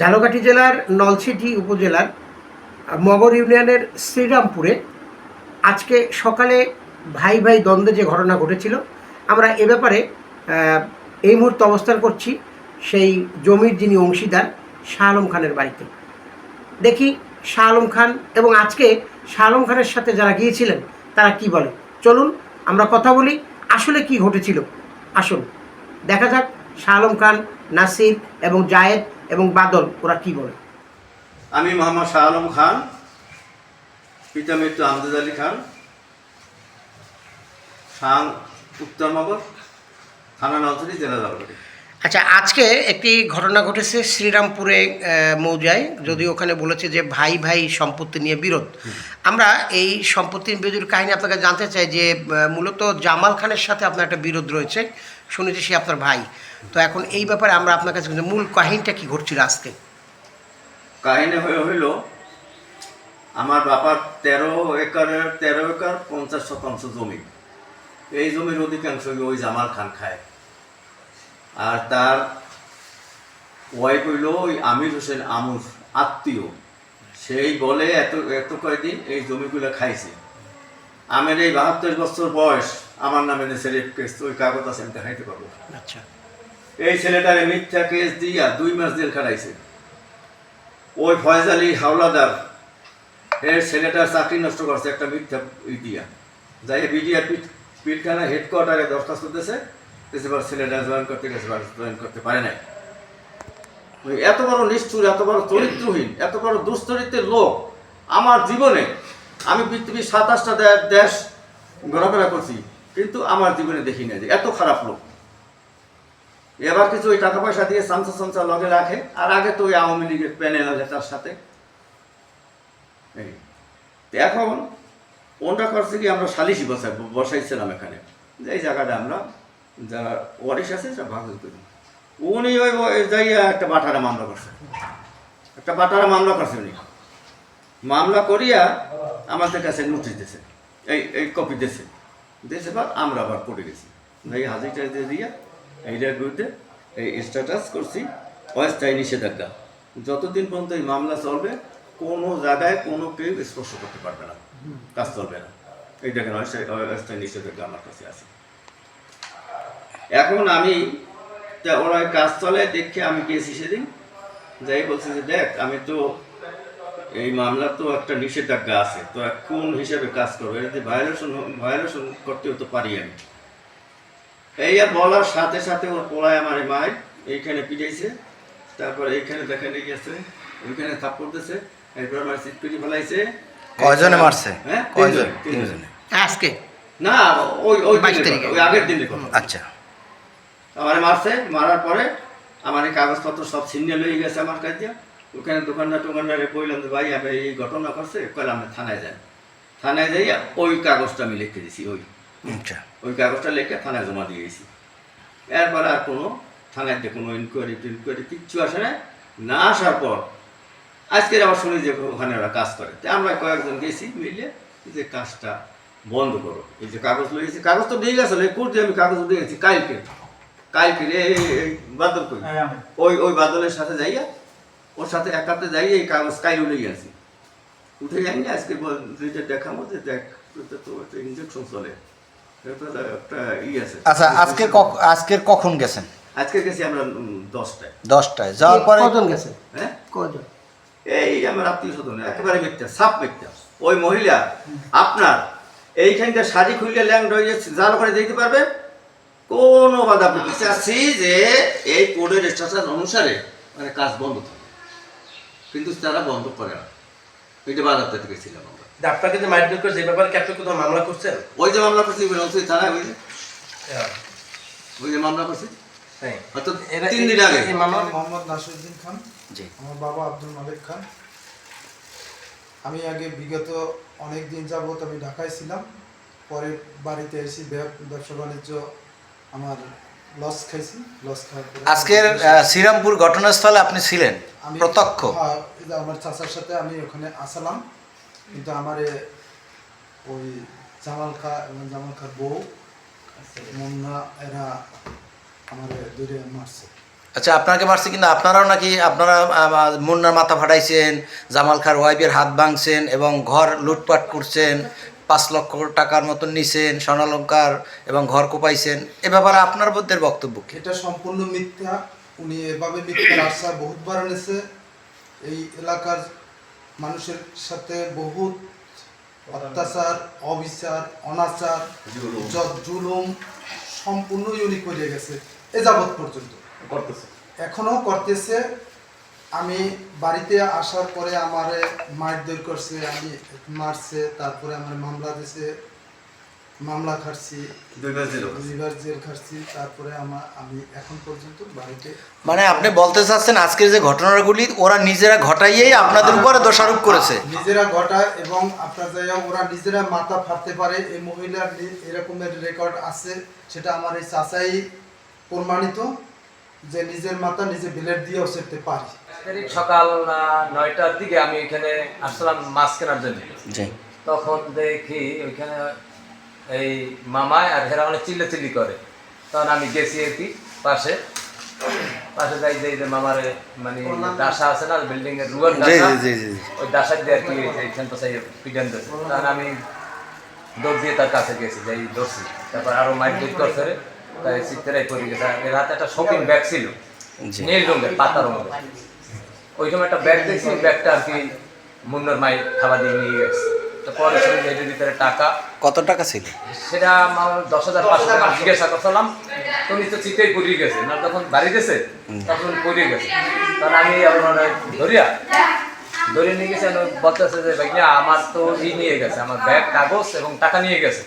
ঝালকাঠি জেলার নলছিটি উপজেলার মগর ইউনিয়নের শ্রীরামপুরে আজকে সকালে ভাই ভাই দ্বন্দ্বে যে ঘটনা ঘটেছিল, আমরা এ ব্যাপারে এই মুহূর্তে অবস্থান করছি সেই জমির যিনি অংশীদার, শাহ আলম খানের বাড়িতে। দেখি শাহ আলম খান এবং আজকে শাহ আলম খানের সাথে যারা গিয়েছিলেন, তারা কি বলে? চলুন, আমরা কথা বলি, আসলে কি ঘটেছিল? আসুন, দেখা যাক শাহ আলম খান, নাসির এবং জায়েদ এবং বাদল, ওরা কি বলে? আমি মোহাম্মদ শাহ আলম খান, পিতা মৃত্যু আমজাদ আলী খান, শাহ উত্তরনগর থানা নলছড়ি, জেলা জলপাইগুড়ি। আচ্ছা আজকে একটি ঘটনা ঘটেছে শ্রীরামপুরে মৌজায় যদি ওখানে বলেছে যে ভাই ভাই সম্পত্তি নিয়ে বিরোধ। আমরা এই সম্পত্তি বিরোধের কাহিনী আপনাকে জানতে চাই যে মূলত জামাল খানের সাথে আপনার একটা বিরোধ রয়েছে। শুনেছি সে আপনার ভাই। তো এখন এই ব্যাপারে আমরা আপনার কাছে মূল কাহিনীটা কি ঘটছিল আজকে? কাহিনী হয়ে হইল, আমার বাবার তেরো একরের তেরো একর পঞ্চাশ শতাংশ জমি। এই জমির অধিকাংশ ওই জামাল খান খায়। আর তার ওয়াইফ হইল ওই আমির হোসেন আমুর আত্মীয়। সেই বলে এত এত কয়দিন এই জমিগুলো খাইছে। আমের এই বাহাত্তর বছর বয়স আমার নামে ছেলে কেস ওই কাগজ আছে আমি দেখাইতে পারব। আচ্ছা। এই ছেলেটারে মিথ্যা কেস দিয়া দুই মাস জেল খাটাইছে। ওই ফয়জ আলী হাওলাদার এর ছেলেটার চাকরি নষ্ট করছে একটা মিথ্যা ই দিয়া। যাই বিডিআর পিঠ পিঠখানা হেডকোয়ার্টারে দরখাস্ত দিতেছে। ছেলেটা জয়েন করতে গেছে জয়েন করতে পারে নাই। এত বড় নিষ্ঠুর, এত বড় চরিত্রহীন, এত বড় দুশ্চরিত্রের লোক আমার জীবনে, আমি পৃথিবীর সাতাশটা দেশ ঘোরাফেরা করছি, কিন্তু আমার জীবনে দেখি না যে এত খারাপ লোক। এবার কিছু ওই টাকা পয়সা দিয়ে সামসা সামসা লগে রাখে, আর আগে তো ওই আওয়ামী লীগের প্যানেল আছে তার সাথে। এখন ওনটা করছে কি আমরা সালিশি বসাই বসাইছিলাম এখানে। যে এই জায়গাটা আমরা যারা ওয়ারিশ আছে সব ভাগ করি। উনি ওই যাইয়া একটা বাটারা মামলা করছে। একটা বাটারা মামলা করছে উনি। মামলা করিয়া আমাদের কাছে নোটিশ দিয়েছে এই এই কপি দিয়েছে দিয়েছে বা আমরা আবার পড়ে গেছি। এই হাজিরটা দিয়ে দিয়া এইটার বিরুদ্ধে এই স্ট্যাটাস করছি। অস্থায়ী নিষেধাজ্ঞা। যতদিন পর্যন্ত এই মামলা চলবে, কোনো জায়গায় কোনো কেউ স্পর্শ করতে পারবে না। কাজ চলবে না। এই দেখেন অস্থায়ী নিষেধাজ্ঞা আমার কাছে আছে। এখন আমি তা ওরা কাজ চলে দেখে আমি গিয়েছি সেদিন। যাই বলছি যে দেখ আমি তো এই মামলা তো একটা নিষেধাজ্ঞা আছে তো কোন হিসেবে কাজ করব? এটা যদি ভায়োলেশন ভায়োলেশন করতেও তো পারি আমি। এই আর বলার সাথে সাথে ওর পোলায় আমার মায় এইখানে পিটাইছে। তারপরে এইখানে দেখানে গেছে ওইখানে থাপ্পড় দিয়েছে এরপর আমার সিট পিটি ফেলাইছে। কয়জনে মারছে? হ্যাঁ কয়জন? তিনজন, আজকে? না ওই ওই আগের দিনে কথা। আচ্ছা। আমার মারছে মারার পরে আমার এই কাগজপত্র সব ছিনিয়ে লয়ে গেছে আমার কাছে। ওখানে দোকানদার টোকানদারে বললাম যে ভাই আমি এই ঘটনা করছে কইলাম আমি থানায় যাই। থানায় যাই ওই কাগজটা আমি লিখে দিছি ওই। আচ্ছা। ওই কাগজটা লিখে থানায় জমা দিয়ে গেছি। এরপরে আর কোনো থানায় যে কোনো ইনকোয়ারি টিনকোয়ারি কিচ্ছু আসে না না আসার পর আজকে আবার শুনি যে ওখানে ওরা কাজ করে। তো আমরা কয়েকজন গেছি মিলে যে কাজটা বন্ধ করো। এই যে কাগজ লইয়েছি কাগজ তো দিয়ে গেছে কোর্টে আমি কাগজ দিয়ে গেছি কালকে। কালকে রে বাদল কই? ওই ওই বাদলের সাথে যাইয়া ওর সাথে একাতে যাই এই কাগজ কাইল উঠে গেছি উঠে যাই না আজকে দুইটা দেখাবো যে দেখ তো ইঞ্জেকশন চলে। একটা ই আছে। আচ্ছা আজকে আজকের কখন গেছেন? আজকে গেছি আমরা দশটায়। দশটায়। যাওয়ার পরে কজন গেছে হ্যাঁ? কজন? এই আমার আত্মীয় স্বজন একেবারে মিথ্যা সাপ মিথ্যা। ওই মহিলা আপনার এইখানটা শাড়ি খুললে ল্যান্ড হয়ে যাচ্ছে যার ওখানে দেখতে পারবে কোনো বাধা আপনি চাচ্ছি যে এই কোডের স্ট্যাটাস অনুসারে মানে কাজ বন্ধ থাকে। কিন্তু তারা বন্ধ করে না। এটা বাজার থেকে ছিলাম আমরা। আপনাকে যে মারধর করেছে এই ব্যাপারে আপনি কোথাও মামলা করছেন? ওই যে মামলা করছি নলছিরি থানায় ওই যে। ওই যে মামলা করছি। হ্যাঁ। হয়তো এরা- তিন দিন আগে। এই মামলা মোহাম্মদ নাসিরুদ্দিন খান। জি। আমার বাবা আব্দুল মালিক খান। আমি আগে বিগত অনেক দিন যাবত আমি ঢাকায় ছিলাম। পরে বাড়িতে এসে ব্যবসা বাণিজ্য আমার লস খাইছি লস খাওয়ার পরে আজকের শ্রীরামপুর ঘটনাস্থলে আপনি ছিলেন প্রত্যক্ষ? হ্যাঁ, আমার চাচার সাথে আমি ওখানে আসলাম কিন্তু আমারে ওই জামাল খা এবং জামাল খার বউ মুন্না এরা আমারে দূরে মারছে। আচ্ছা আপনাকে মারছে কিন্তু আপনারাও নাকি আপনারা মুন্নার মাথা ফাটাইছেন জামাল খার ওয়াইফের হাত ভাঙছেন এবং ঘর লুটপাট করছেন পাঁচ লক্ষ টাকার মতন নিছেন স্বর্ণালঙ্কার এবং ঘর কোপাইছেন। এ ব্যাপারে আপনার মধ্যে বক্তব্য কি? এটা সম্পূর্ণ মিথ্যা। উনি এভাবে মিথ্যার আশ্বাস বহুতবার এনেছে। এই এলাকার মানুষের সাথে বহুত অত্যাচার অবিচার অনাচার জুলুম। সম্পূর্ণই উনি করে গেছে এ যাবৎ পর্যন্ত। করতেছে। এখনও করতেছে। আমি বাড়িতে আসার পরে আমারে মারধর করছে আমি মারছে তারপরে আমার মামলা দিছে মামলা দিল দুইবার জেল খাটছি। তারপরে আমার আমি এখন পর্যন্ত বাড়িতে মানে আপনি বলতে চাচ্ছেন আজকের যে ঘটনাগুলি ওরা নিজেরা ঘটাইয়েই আপনাদের উপরে দোষারোপ করেছে? নিজেরা ঘটায় এবং আপনার জায়গা ওরা নিজেরা মাথা ফাটতে পারে এই মহিলার এরকমের রেকর্ড আছে সেটা আমার এই চাচাই প্রমাণিত যে নিজের মাথা নিজে বিলেট দিয়েও সেরতে পারি। তারিখ সকাল নয়টার দিকে আমি এখানে আসলাম মাছ কেনার জন্য। তখন দেখি ওইখানে এই মামায় আর হেরা অনেক চিল্লা চিল্লি করে। তখন আমি গেছি আর কি পাশে। পাশে যাই যাই যে মামার মানে দাসা আছে না বিল্ডিং এর রুয়ার দাসা? ওই দাসা দিয়ে আর কি এইখান তো সেই তখন আমি দৌড় দিয়ে তার কাছে গেছি যাই ধরছি। তারপর আরও মাইক করছে রে তাই চিত্তরাই পড়ে গেছে। এর হাতে একটা শপিং ব্যাগ ছিল। নীল রঙের পাতা রঙের। ওই সময় একটা ব্যাগ দেখছি ওই ব্যাগটা আর কি মুন্নার মাই খাবার দিয়ে নিয়ে গেছে। তো পরে শুনি যে এটার ভিতরে টাকা। কত টাকা ছিল? সেটা আমার দশ হাজার পাঁচশো টাকা জিজ্ঞাসা করছিলাম তো উনি তো চিতেই পড়িয়ে গেছে। না তখন বাড়ি গেছে তখন পড়িয়ে গেছে। তখন আমি আবার মানে ধরিয়া ধরে নিয়ে গেছে বলতেছে যে ভাই আমার তো ই নিয়ে গেছে আমার ব্যাগ কাগজ এবং টাকা নিয়ে গেছে।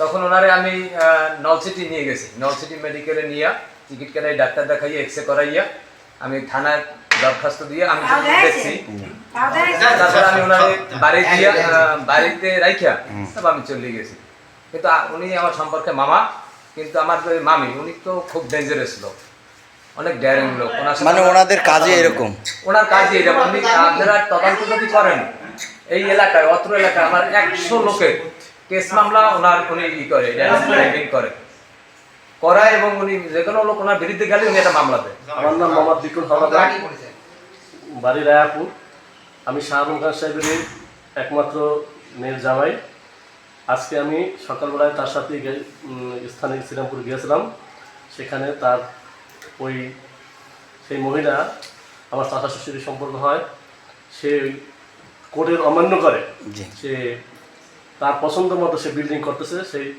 তখন ওনারে আমি নলসিটি নিয়ে গেছি। নলসিটি মেডিকেলে নিয়ে টিকিট কেনাই ডাক্তার দেখাইয়া এক্স রে করাইয়া আমি থানায় দরখাস্ত দিয়ে আমি দেখছি তারপরে আমি ওনার বাড়ি দিয়ে বাড়িতে রাইখা তারপর আমি চলে গেছি। কিন্তু উনি আমার সম্পর্কে মামা কিন্তু আমার যে মামি উনি তো খুব ডেঞ্জারাস লোক। অনেক ড্যারিং লোক। মানে ওনাদের কাজে এরকম। ওনার কাজই এরকম। উনি আপনারা তদন্ত যদি করেন এই এলাকায় অত্র এলাকায় আমার একশো লোকের কেস মামলা ওনার উনি ই করে ড্রাইভিং করে। করায় এবং উনি যে কোনো লোক ওনার বিরুদ্ধে গেলে উনি একটা মামলা দেয়। আমার নাম মোহাম্মদ বিকুল হাওলাদার। বাড়ি রায়াপুর। আমি শাহ আলম খান সাহেবের একমাত্র মেয়ের জামাই। আজকে আমি সকালবেলায় তার সাথে স্থানে শ্রীরামপুর গিয়েছিলাম। সেখানে তার ওই সেই মহিলা আমার চাচা শ্বশুরের সম্পর্ক হয়। সে কোর্টের অমান্য করে। সে তার পছন্দ মতো সে বিল্ডিং করতেছে। সেই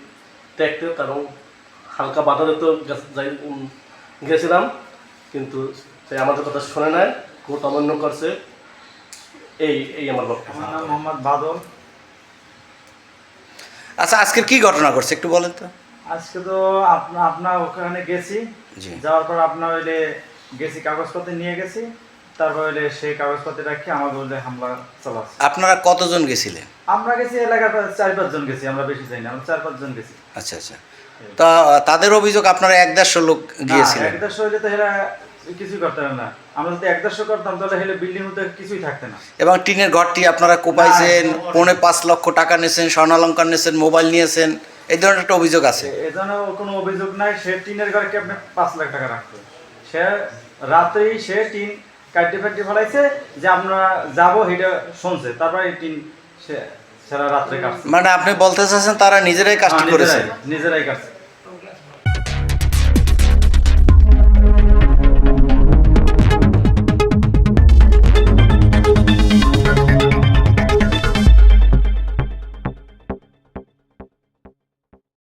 ট্যাক্টে কারণ হালকা বাজারে তো যাই- গেছিলাম। কিন্তু সে আমাদের কথা শোনে নাই। কোর্ট অমান্য করছে। এই এই আমার বক্তব্য। আমার নাম মোহাম্মদ বাদল। আচ্ছা আজকের কি ঘটনা করছে একটু বলেন তো। আজকে তো আপনা আপনার ওখানে গেছি। যাওয়ার পর আপনার হইলে গেছি কাগজপত্র নিয়ে গেছি। তারপর হইলে সেই কাগজপত্র রাখি আমাদের হইলে হামলা চালাচ্ছে। আপনারা কতজন গেছিলেন? আমরা গেছি এলাকার চার পাঁচজন গেছি আমরা বেশি যাই না আমরা চার পাঁচজন গেছি। আচ্ছা আচ্ছা। তা তাদের অভিযোগ আপনারা এক দেড়শো লোক গিয়েছিলেন? এক দেড়শো হইলে তো এরা কিছুই করতে না। আমরা যদি এক দেড়শো করতাম তাহলে বিল্ডিং হতে কিছুই থাকতে না। এবং টিনের ঘরটি আপনারা কোপাইছেন পৌনে পাঁচ লক্ষ টাকা নিয়েছেন স্বর্ণালঙ্কার নিয়েছেন মোবাইল নিয়েছেন এই ধরনের একটা অভিযোগ আছে। এ জন্য কোনো অভিযোগ নাই সে টিনের ঘরে আপনি পাঁচ লাখ টাকা রাখতো সে রাত্রেই সে টিন কাটি ফাটি ফেলাইছে যে আমরা যাব সেটা শুনছে। তারপরে এই টিন সে সারা রাত্রে কাটছে। মানে আপনি বলতে চাচ্ছেন তারা নিজেরাই কাজটি হ্যাঁ, করেছে? নিজেরাই- নিজেরাই কাটছে।